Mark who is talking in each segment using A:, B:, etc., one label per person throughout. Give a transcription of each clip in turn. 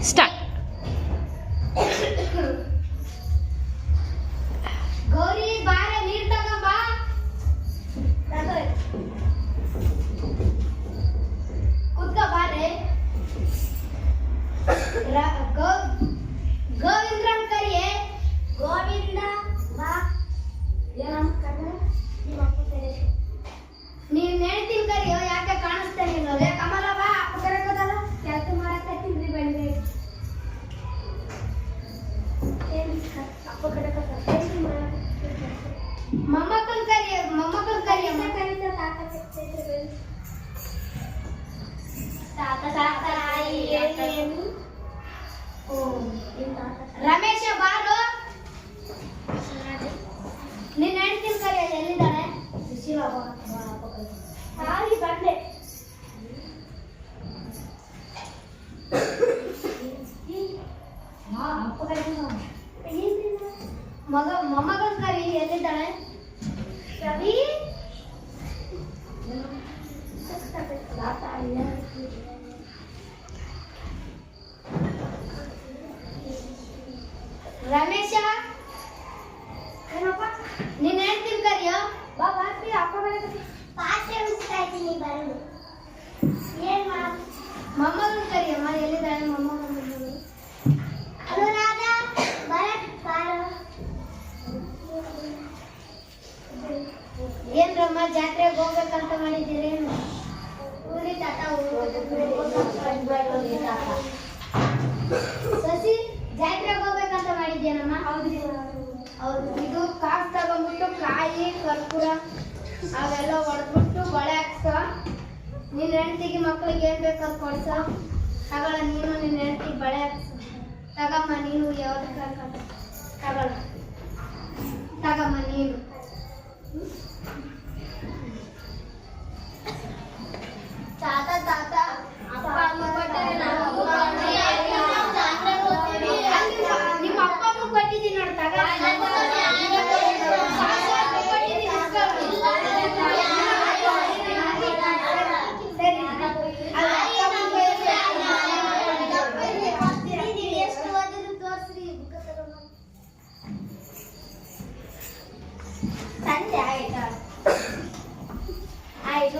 A: start. मम्मा कल करिए मम्मा कल करिए ऐसा करें तो ताता से ताता ताता आई ಮಗ ಮೊಮ್ಮಗನ ಕರಿ ಎಲ್ಲಿದ್ದಾಳೆ ರವಿ ರಮೇಶ ಹೆಂಡತಿಗೆ ಮಕ್ಕಳಿಗೆ ಏನ್ ಬೇಕಾದ್ ಕೊಡ್ಸ ತಗೊಳ ನೀನು ನಿನ್ನ ಹೆಂಡತಿ ಬಳೆ ತಗಮ್ಮ, ನೀನು ಯಾವ್ದು ತಗೊಳ ತಗಮ್ಮ, ನೀನು.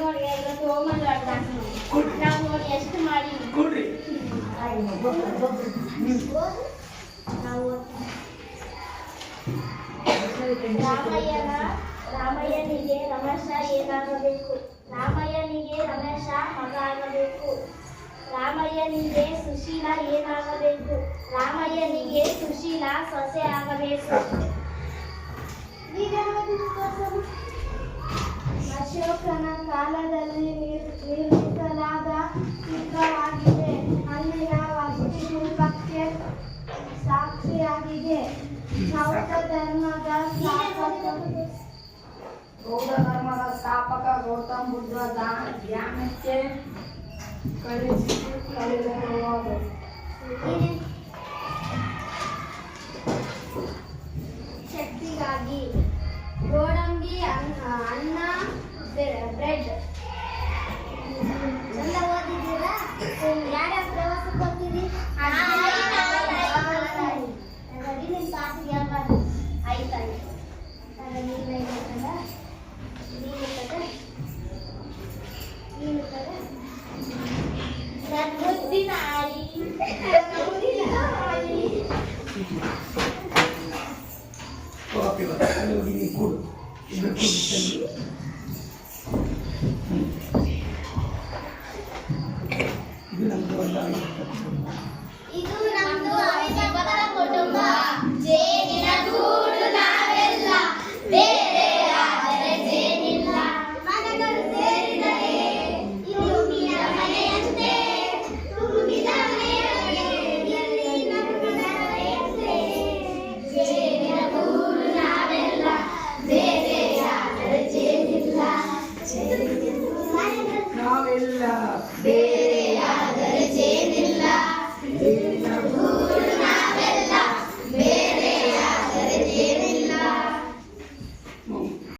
A: ನೋಡಿ ಇವತ್ತು ಹೋಮಲ್ ನಾವು ಎಷ್ಟು ಮಾಡಿ. ನಾವು ರಾಮಯ್ಯನ ರಾಮಯ್ಯನಿಗೆ ರಮೇಶ ಏನಾಗಬೇಕು? ರಾಮಯ್ಯನಿಗೆ ರಮೇಶ ಮಗ ಆಗಬೇಕು ರಾಮಯ್ಯನಿಗೆ ಸುಶೀಲ ಏನಾಗಬೇಕು? ರಾಮಯ್ಯನಿಗೆ ಸುಶೀಲ ಸೊಸೆ ಆಗಬೇಕು. ಅಶೋಕನ ಕಾಲದಲ್ಲಿ ನಿರ್- ನಿರ್ಮಿಸಲಾದ ಶಿಲ್ಪವಾಗಿದೆ ಅಲ್ಲಿನ ವಾಸ್ತುಶಿಲ್ಪಕ್ಕೆ ಸಾಕ್ಷಿಯಾಗಿದೆ. ಬೌದ್ಧ ಧರ್ಮದ
B: ಬೌದ್ಧ ಧರ್ಮದ ಸ್ಥಾಪಕ ಗೌತಮ ಬುದ್ಧ ಧ್ಯಾನಕ್ಕೆ ಕಳಿಸಿ ಕಳೆದಿರುವುದು
A: ಬ್ರೆಡ್ ಚಂದ ಓದಿದ್ದೀರಾ? ಯಾರ್ಯಾವ ಪ್ರವಾಸಕ್ಕೆ ಹೋಗ್ತೀರಿ? ನಿಮ್ಮ ನೀನು ನೀನು ನೀನು ನನ್ನ ಮುದ್ದಿನ ಇದು